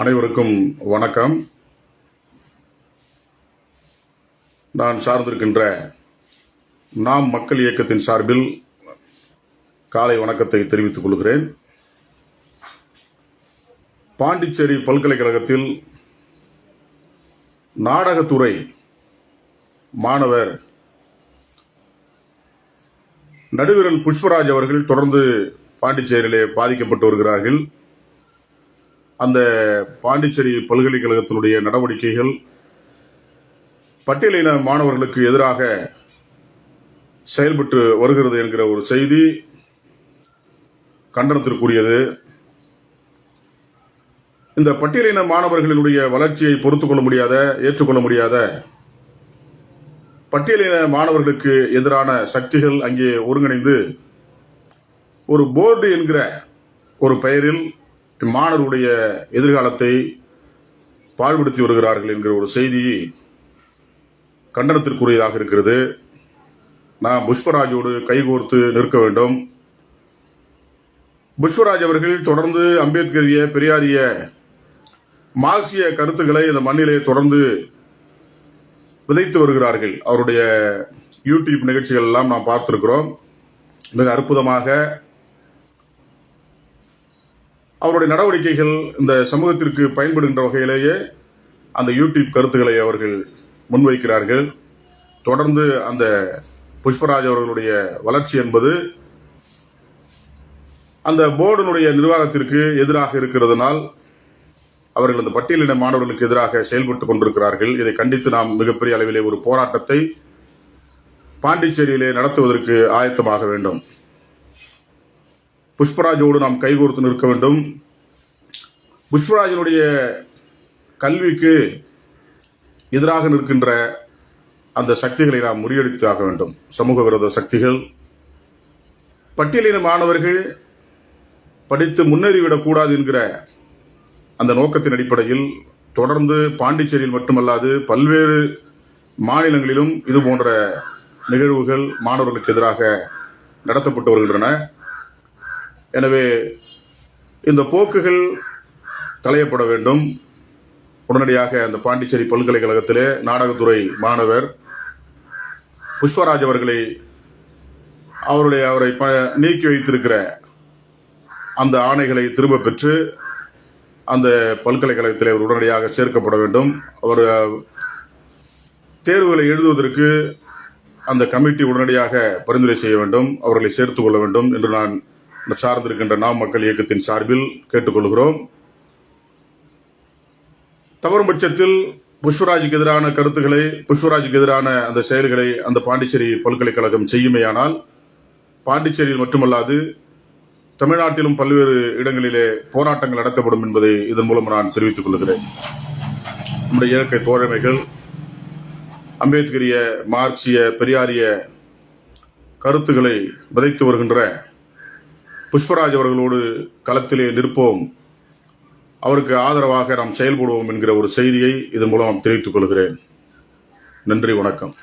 அனைவருக்கும் வணக்கம். நான் சார்ந்திருக்கின்ற நாம் மக்கள் இயக்கத்தின் சார்பில் காலை வணக்கத்தை தெரிவித்துக் கொள்கிறேன். பாண்டிச்சேரி பல்கலைக்கழகத்தில் நாடகத்துறை மாணவர் நடுவிரல் புஷ்பராஜ் அவர்கள் தொடர்ந்து பாண்டிச்சேரியிலே பாதிக்கப்பட்டு வருகிறார்கள். பாண்டிச்சேரி பல்கலைக்கழகத்தினுடைய நடவடிக்கைகள் பட்டியலின மாணவர்களுக்கு எதிராக செயல்பட்டு வருகிறது என்கிற ஒரு செய்தி கண்டனத்திற்குரியது. இந்த பட்டியலின மாணவர்களினுடைய வளர்ச்சியை பொறுத்துக்கொள்ள முடியாத ஏற்றுக்கொள்ள முடியாத பட்டியலின மாணவர்களுக்கு எதிரான சக்திகள் அங்கே ஒருங்கிணைந்து ஒரு போர்டு என்கிற ஒரு பெயரில் மாணவருடைய எதிர்காலத்தை பாழ்படுத்தி வருகிறார்கள் என்கிற ஒரு செய்தி கண்டனத்திற்குரியதாக இருக்கிறது. நான் புஷ்பராஜோடு கைகோர்த்து நிற்க வேண்டும். புஷ்பராஜ் அவர்கள் தொடர்ந்து அம்பேத்கரிய பெரியாரிய மார்க்சிய கருத்துக்களை இந்த மண்ணிலே தொடர்ந்து விதைத்து வருகிறார்கள். அவருடைய யூடியூப் நிகழ்ச்சிகள் எல்லாம் நாம் பார்த்திருக்கிறோம். மிக அற்புதமாக அவருடைய நடவடிக்கைகள் இந்த சமூகத்திற்கு பயன்படுகின்ற வகையிலேயே அந்த யூடியூப் கருத்துக்களை அவர்கள் முன்வைக்கிறார்கள். தொடர்ந்து அந்த புஷ்பராஜ் அவர்களுடைய வளர்ச்சி என்பது அந்த போர்டினுடைய நிர்வாகத்திற்கு எதிராக இருக்கிறதுனால் அவர்கள் அந்த பட்டியலின மாணவர்களுக்கு எதிராக செயல்பட்டுக் கொண்டிருக்கிறார்கள். இதை கண்டித்து நாம் மிகப்பெரிய அளவிலே ஒரு போராட்டத்தை பாண்டிச்சேரியிலே நடத்துவதற்கு ஆயத்தமாக வேண்டும். புஷ்பராஜோடு நாம் கைகோர்த்து நிற்க வேண்டும். புஷ்பராஜனுடைய கல்விக்கு எதிராக நிற்கின்ற அந்த சக்திகளை நாம் முறியடித்தாக வேண்டும். சமூக விரோத சக்திகள். பட்டியலின மாணவர்கள் படித்து முன்னேறிவிடக்கூடாது என்கிற அந்த நோக்கத்தின் அடிப்படையில் தொடர்ந்து பாண்டிச்சேரியில் மட்டுமல்லாது பல்வேறு மாநிலங்களிலும் இது போன்ற நிகழ்வுகள் மாணவர்களுக்கு எதிராக நடத்தப்பட்டு வருகின்றன. எனவே இந்த போக்குகள் களையப்பட வேண்டும். உடனடியாக அந்த பாண்டிச்சேரி பல்கலைக்கழகத்திலே நாடகத்துறை மாணவர் புஷ்பராஜ் அவர்களை அவருடைய அவரை ப நீக்கி வைத்திருக்கிற அந்த ஆணைகளை திரும்ப பெற்று அந்த பல்கலைக்கழகத்தில் அவர் உடனடியாக சேர்க்கப்பட வேண்டும். அவர் தேர்வுகளை எழுதுவதற்கு அந்த கமிட்டி உடனடியாக பரிந்துரை செய்ய வேண்டும். அவர்களை சேர்த்துக் கொள்ள வேண்டும் என்று நான் சார்ந்திருக்கின்ற நாம் மக்கள் இயக்கத்தின் சார்பில் கேட்டுக்கொள்கிறோம். தவறும் பட்சத்தில் புஷ்வராஜுக்கு எதிரான கருத்துக்களை புஷ்வராஜுக்கு எதிரான அந்த செயல்களை அந்த பாண்டிச்சேரி பல்கலைக்கழகம் செய்யுமேயானால் பாண்டிச்சேரியில் மட்டுமல்லாது தமிழ்நாட்டிலும் பல்வேறு இடங்களிலே போராட்டங்கள் நடத்தப்படும் என்பதை இதன் மூலம் நான் தெரிவித்துக் கொள்கிறேன். நம்முடைய இயற்கை தோழமைகள் அம்பேத்கரிய மார்க்சிய பெரியாரிய கருத்துக்களை விதைத்து வருகின்ற புஷ்பராஜ் அவர்களோடு களத்திலே நிற்போம். அவருக்கு ஆதரவாக நாம் செயல்படுவோம் என்கிற ஒரு செய்தியை இதன் மூலம் தெரிவித்துக் கொள்கிறேன். நன்றி வணக்கம்.